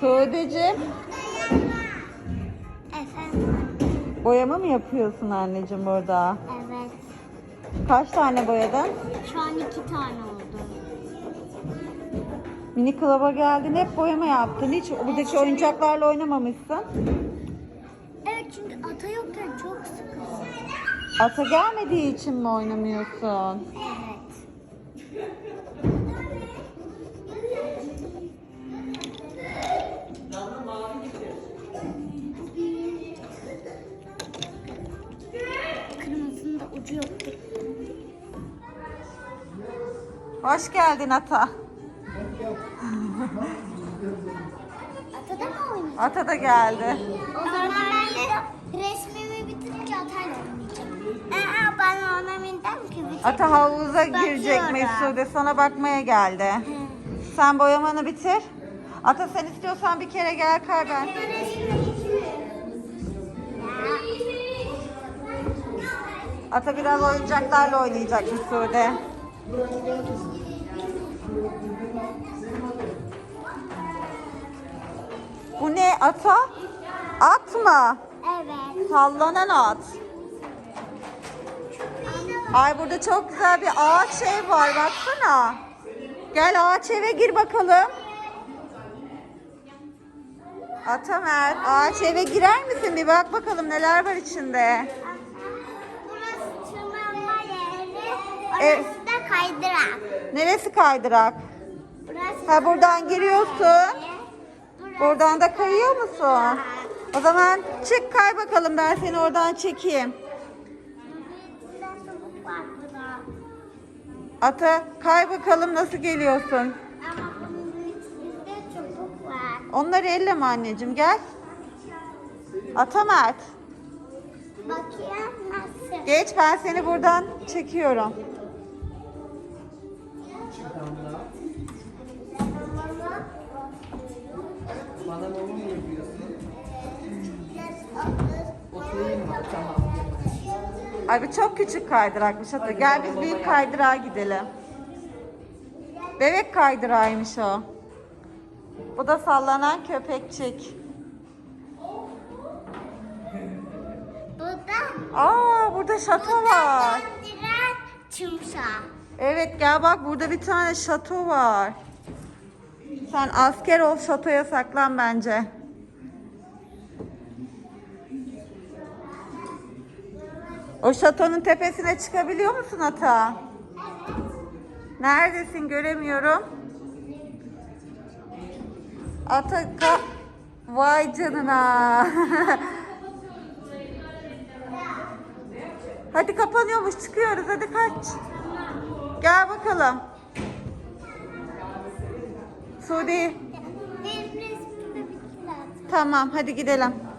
Suudeciğim, Efendim? boyama mı yapıyorsun anneciğim burada? Evet. Kaç tane boyadın? Şu an iki tane oldu. Mini klaba geldin, hep boyama yaptın. Hiç buradaki oyuncaklarla oynamamışsın. Evet çünkü ata yokken çok sıkıldım. Ata gelmediği için mi oynamıyorsun? Evet. Hoş geldin Ata. Atada mı oynayacağım? Ata da geldi. O zaman ben de resmimi bitirince atayla oynayacağım. Aa, ben oynamayacağım ki. Ata havuza girecek. Mesude sana bakmaya geldi. Sen boyamanı bitir. Ata sen istiyorsan bir kere gel kay ben. Ata biraz oyuncaklarla oynayacak Mesude. Bu ne ata? At mı? Evet. Sallanan at. Ay burada çok güzel bir ağaç ev var baksana. Gel ağaç eve gir bakalım. Atamer ağaç eve girer misin bir bak bakalım neler var içinde. Burası tırmanma yeri. Orası Evet. Kaydırak. Neresi kaydırak? Burası Ha buradan giriyorsun. Burası Buradan da kayıyor musun? O zaman çık kay bakalım ben seni oradan çekeyim. Ata kay bakalım nasıl geliyorsun. Ama bunun içinde çubuk var. Onları elleme anneciğim gel. Ata Mert. Bakayım nasıl? Geç ben seni buradan çekiyorum. Bana mama mı yapıyorsun? Oturayım mı? Tamam. Ay bu çok küçük kaydırakmış Ata. Gel biz büyük kaydırağa gidelim. Bebek kaydırağıymış o. Bu da sallanan köpekçik. Burada Aa burada şato var. döndüren çımşak. Evet gel bak burada bir tane şato var. Sen asker ol şatoya saklan bence. O şatonun tepesine çıkabiliyor musun Ata? Neredesin göremiyorum. Ata ka- Vay canına. hadi kapanıyormuş çıkıyoruz hadi kaç. Gel bakalım. Suudi. Benim. Tamam hadi gidelim.